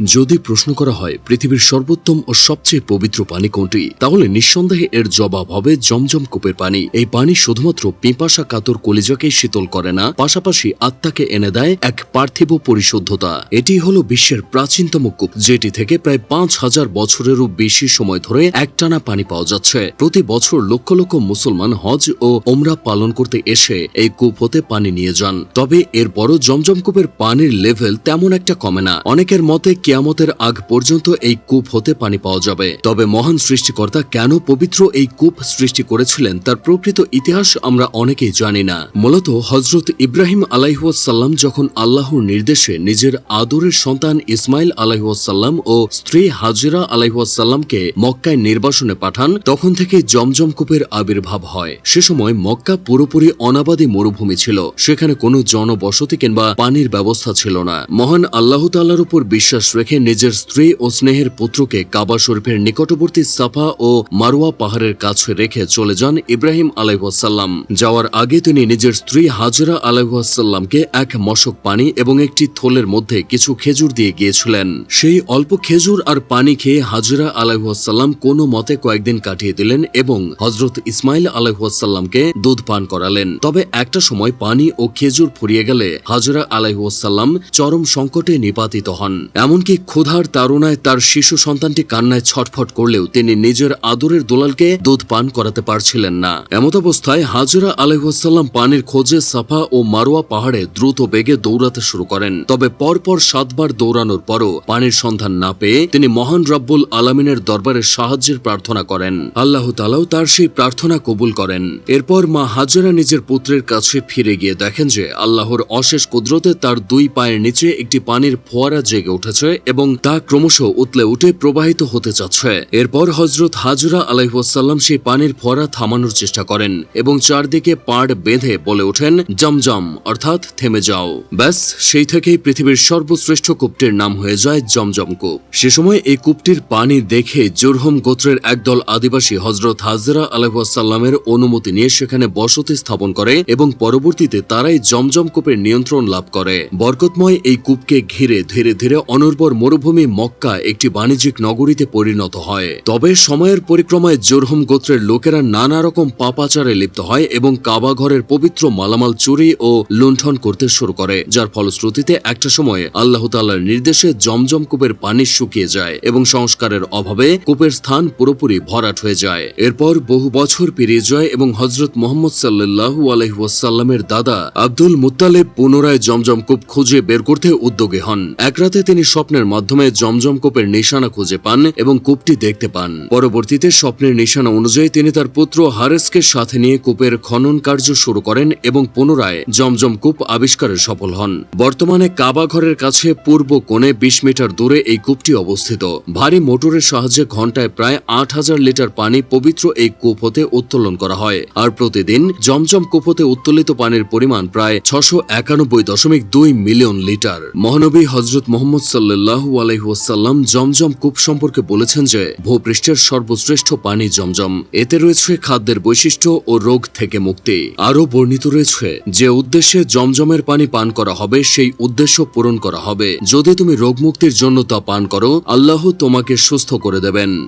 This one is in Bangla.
যদি প্রশ্ন করা হয় পৃথিবীর সর্বোত্তম ও সবচেয়ে পবিত্র পানি কোনটি, তাহলে নিঃসন্দেহে এর জবাব হবে জমজম কূপের পানি। এই পানি শুধুমাত্র পিপাসা কাতর কলিজাকে শীতল করে না, পাশাপাশি আত্মাকে এনে দেয় এক পার্থিব পরিশুদ্ধতা। এটি হলো বিশ্বের প্রাচীনতম কূপ, যেটি থেকে প্রায় পাঁচ হাজার বছরেরও বেশি সময় ধরে একটানা পানি পাওয়া যাচ্ছে। প্রতি বছর লক্ষ লক্ষ মুসলমান হজ ও ওমরা পালন করতে এসে এই কূপ হতে পানি নিয়ে যান। তবে এরপরও জমজম কূপের পানির লেভেল তেমন একটা কমে না। অনেকের মতে কেয়ামতের আগ পর্যন্ত এই কূপ হতে পানি পাওয়া যাবে। তবে মহান সৃষ্টিকর্তা কেন পবিত্র এই কূপ সৃষ্টি করেছিলেন তার প্রকৃত ইতিহাস আমরা অনেকেই জানি না। মূলত হজরত ইব্রাহিম আলাইহাসাল্লাম যখন আল্লাহর নির্দেশে নিজের আদরের সন্তান ইসমাইল আলাইহাসাল্লাম ও স্ত্রী হাজিরা আলাইহাসাল্লামকে মক্কায় নির্বাসনে পাঠান, তখন থেকে জমজম কূপের আবির্ভাব হয়। সে সময় মক্কা পুরোপুরি অনাবাদী মরুভূমি ছিল। সেখানে কোনো জনবসতি কিংবা পানির ব্যবস্থা ছিল না। মহান আল্লাহ তাল্লার উপর বিশ্বাস রেখে নিজের স্ত্রী ও স্নেহের পুত্রকে কাবা শরীফের নিকটবর্তী সাফা ও মারোয়া পাহাড়ের কাছে রেখে চলে যান ইব্রাহিম আলাইহাসাল্লাম যাওয়ার আগে তিনি নিজের স্ত্রী হাজরা আলাইহাসাল্লামকে এক মশক পানি এবং একটি থলের মধ্যে কিছু খেজুর দিয়ে গিয়েছিলেন। সেই অল্প খেজুর আর পানি খেয়ে হাজরা আলাইহাসাল্লাম কোনো মতে কয়েকদিন কাটিয়ে দিলেন এবং হজরত ইসমাইল আলাইহাসাল্লামকে দুধ পান করালেন। তবে একটা সময় পানি ও খেজুর ফুরিয়ে গেলে হাজরা আলাইহাসাল্লাম চরম সংকটে নিপাতিত হন। এমনকি ক্ষুধার তাড়নায় তার শিশু সন্তানটি কান্নায় ছটফট করলেও তিনি নিজের আদরের দোলালকে দুধ পান করাতে পারছিলেন না। এমত অবস্থায় হাজরা আলাইহাসাল্লাম পানির খোঁজে সাফা ও মারোয়া পাহাড়ে দ্রুত বেগে দৌড়াতে শুরু করেন। তবে পরপর সাতবার দৌড়ানোর পরও পানির সন্ধান না পেয়ে তিনি মহান রব্বুল আলমিনের দরবারে সাহায্যের প্রার্থনা করেন। আল্লাহ তালাও তার সেই প্রার্থনা কবুল করেন। এরপর মা হাজরা নিজের পুত্রের কাছে ফিরে গিয়ে দেখেন যে আল্লাহর অশেষ কুদরতে তার দুই পায়ের নিচে একটি পানির ফোয়ারা জেগে উঠেছে এবং তা ক্রমশ উতলে উঠে প্রবাহিত হতে যাচ্ছে। এরপর হজরত হাজরা আলাইহাসাল্লাম সেই পানির ফোয়ারা থামানোর চেষ্টা করেন এবং চারদিকে পাড় বেঁধে বলে ওঠেন, জমজম, অর্থাৎ থেমে যাও। ব্যাস, সেই থেকেই পৃথিবীর সর্বশ্রেষ্ঠ কূপটির নাম হয়ে যায় জমজম কূপ। সে সময় এই কূপটির পানি দেখে জোরহম গোত্রের একদল আদিবাসী হজরত হাজরা আলাইহাসাল্লামের অনুমতি নিয়ে সেখানে বসতি স্থাপন করে এবং পরবর্তীতে তারাই জমজম কূপের নিয়ন্ত্রণ লাভ করে। বরকতময় এই কূপকে ঘিরে ধীরে ধীরে অনুর্বর মরুভূমি মক্কা একটি বাণিজ্যিক নগরীতে পরিণত হয়। তবে সময়ের পরিক্রমায় জোরহম গোত্রের লোকেরা নানা রকম পাপাচারে লিপ্ত হয় এবং কাবা ঘরের পবিত্র মালামাল চুরি ও লুণ্ঠন করতে শুরু করে, যার ফলশ্রুতিতে একটা সময়ে আল্লাহ তাল্লার নির্দেশে জমজম কূপের পানি শুকিয়ে যায় এবং সংস্কারের অভাবে কূপের স্থান পুরোপুরি ভরাট হয়ে যায়। এরপর বহু বছর পেরিয়ে যায় এবং হজরত মোহাম্মদ সাল্লাহু আলহিহাসাল্লামের দাদা আব্দুল মুত্তালেব পুনরায় জমজম কূপ খুঁজে বের করতে উদ্যোগী হন। এক রাতে তিনি স্বপ্নের মাধ্যমে জমজম কূপের নিশানা খুঁজে পান এবং কূপটি দেখতে পান। পরবর্তীতে স্বপ্নের নিশানা অনুযায়ী তিনি তার পুত্র হারেসকে সাথে নিয়ে কূপের খনন কার্য শুরু করেন এবং পুনরায় জমজম কূপ আবিষ্কারে সফল হন। বর্তমানে কাবা ঘরের কাছে পূর্ব কোণে বিশ মিটার দূরে এই কূপটি অবস্থিত। ভারী মোটরের সাহায্যে ঘন্টায় প্রায় আট হাজার লিটার পানি পবিত্র এই কূপ হতে উত্তোলন করা হয়। আর প্রতিদিন জমজম কূপ হতে উত্তোলিত পানির পরিমাণ প্রায় ছশো একানব্বই দশমিক দুই মিলিয়ন লিটার। মহানবী হজরত মোহাম্মদ সাল্লাহু আলহিহাসাল্লাম জমজম কূপ সম্পর্কে বলেছেন যে, ভূপৃষ্ঠের সর্বশ্রেষ্ঠ পানি জমজম। এতে রয়েছে খাদ্যের বৈশিষ্ট্য ও রোগ থেকে মুক্তি। আরও বর্ণিত রয়েছে যে, উদ্দেশ্যে জমজমের পানি পান করা হবে, সেই উদ্দেশ্য পূরণ করা হবে। যদি তুমি রোগ মুক্তির জন্য তা পান করো, আল্লাহ তোমাকে সুস্থ করে দেবেন।